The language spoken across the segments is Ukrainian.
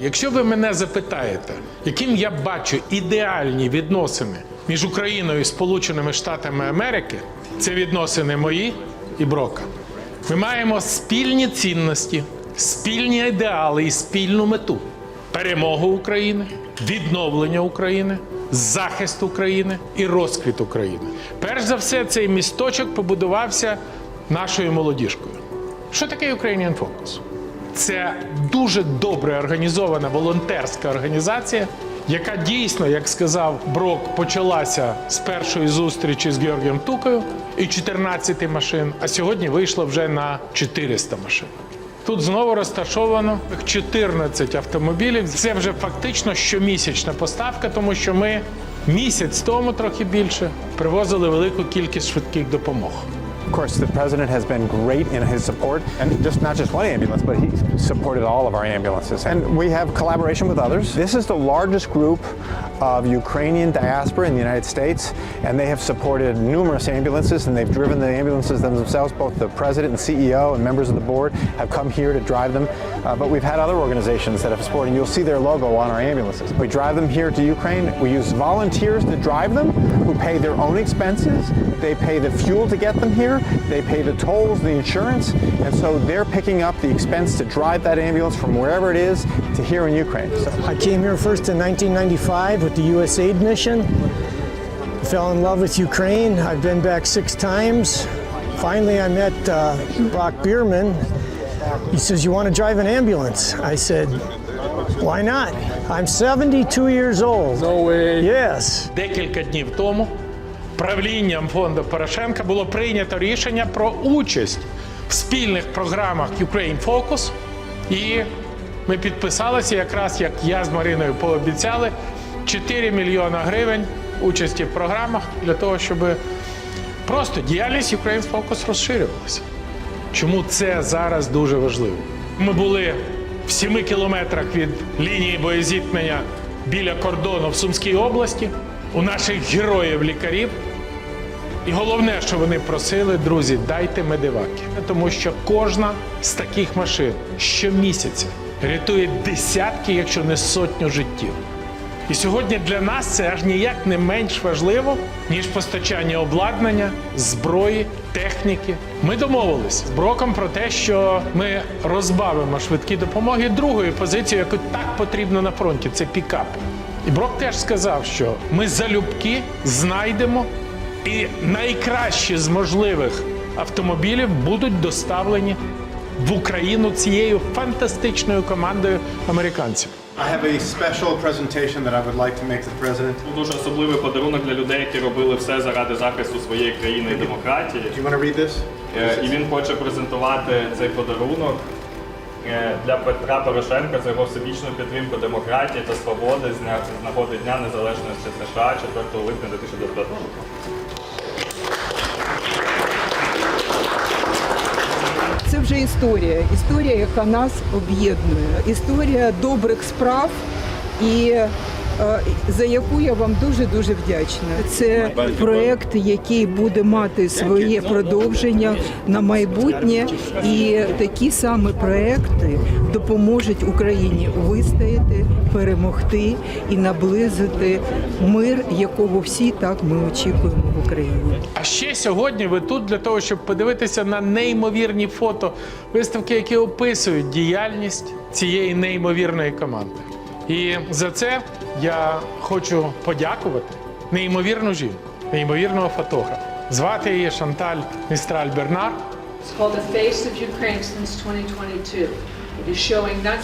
Якщо ви мене запитаєте, яким я бачу ідеальні відносини між Україною і Сполученими Штатами Америки, це відносини мої і Брока. Ми маємо спільні цінності, спільні ідеали і спільну мету перемогу України, відновлення України, захист України і розквіт України. Перш за все, цей місточок побудувався нашою молодіжкою. Що таке Ukrainian Focus? Це дуже добре організована волонтерська організація, яка дійсно, як сказав Брок, почалася з першої зустрічі з Георгієм Тукою і 14 машин, а сьогодні вийшла вже на 400 машин. Тут знову розташовано 14 автомобілів. Це вже фактично щомісячна поставка, тому що ми місяць тому трохи більше привозили велику кількість швидких допомог. Of course, the president has been great in his support, and just not just one ambulance, but he supported all of our ambulances. And we have collaboration with others. This is the largest group of Ukrainian diaspora in the United States, and they have supported numerous ambulances, and they've driven the ambulances themselves. Both the president and CEO and members of the board have come here to drive them. Uh, but we've had other organizations that have supported. and You'll see their logo on our ambulances. We drive them here to Ukraine. We use volunteers to drive them, who pay their own expenses. They pay the fuel to get them here They pay the tolls, the insurance, and so they're picking up the expense to drive that ambulance from wherever it is to here in Ukraine. So I came here first in 1995 with the USAID mission. Fell in love with Ukraine. I've been back six times. Finally, I met uh, Brock Bierman. He says, You want to drive an ambulance? I said, Why not? I'm 72 years old. No way. Yes. Декілька днів тому правлінням фонду Порошенка було прийнято рішення про участь в спільних програмах Ukraine Focus. І ми підписалися, якраз як я з Мариною пообіцяли, 4 мільйона гривень участі в програмах для того, щоб просто діяльність Ukraine Focus розширювалася. Чому це зараз дуже важливо? Ми були в 7 кілометрах від лінії боєзіткнення біля кордону в Сумській області, у наших героїв-лікарів. І головне, що вони просили, друзі, дайте медиваки. Тому що кожна з таких машин щомісяця рятує десятки, якщо не сотню життів. І сьогодні для нас це аж ніяк не менш важливо, ніж постачання обладнання, зброї, техніки. Ми домовились з Броком про те, що ми розбавимо швидкі допомоги другою позицією, яку так потрібно на фронті це пікап. І Брок теж сказав, що ми залюбки знайдемо і найкращі з можливих автомобілів будуть доставлені в Україну цією фантастичною командою американців. I have a special presentation that I would like to make to the president. Дуже особливий подарунок для людей, які робили все заради захисту своєї країни і демократії. Do you want to read this? Е, І він хоче презентувати цей подарунок е, для Петра Порошенка за його всебічну підтримку демократії та свободи з дня- нагоди Дня Незалежності США 4 липня 2025 року. Це вже історія. Історія, яка нас об'єднує. Історія добрих справ і е, за яку я вам дуже дуже вдячна. Це проект, який буде мати своє продовження на майбутнє, і такі саме проекти допоможуть Україні вистояти, перемогти і наблизити мир, якого всі так ми очікуємо в Україні. А ще сьогодні ви тут для того, щоб подивитися на неймовірні фото виставки, які описують діяльність цієї неймовірної команди. І за це я хочу подякувати неймовірну жінку, неймовірного фотографа. Звати її Шанталь Містраль Бернар. It's called The Face of Ukraine since 2022.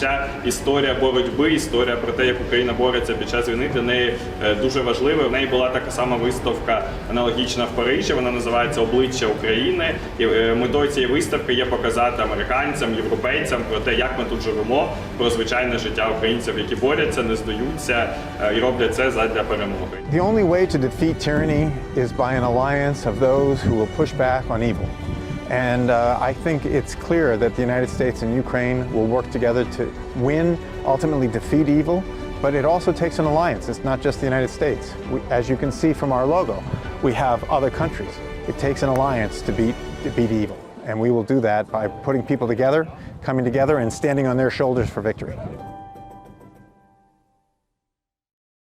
Ця історія боротьби, історія про те, як Україна бореться під час війни, для неї е, дуже важлива. В неї була така сама виставка аналогічна в Парижі. Вона називається Обличчя України. І е, метою цієї виставки є показати американцям, європейцям про те, як ми тут живемо, про звичайне життя українців, які борються, не здаються е, і роблять це задля перемоги. the only way to defeat tyranny is by an alliance of those who will push back on evil. And uh, I think it's clear that the United States and Ukraine will work together to win, ultimately defeat evil. But it also takes an alliance. It's not just the United States. We, as you can see from our logo, we have other countries. It takes an alliance to beat, to beat evil. And we will do that by putting people together, coming together, and standing on their shoulders for victory.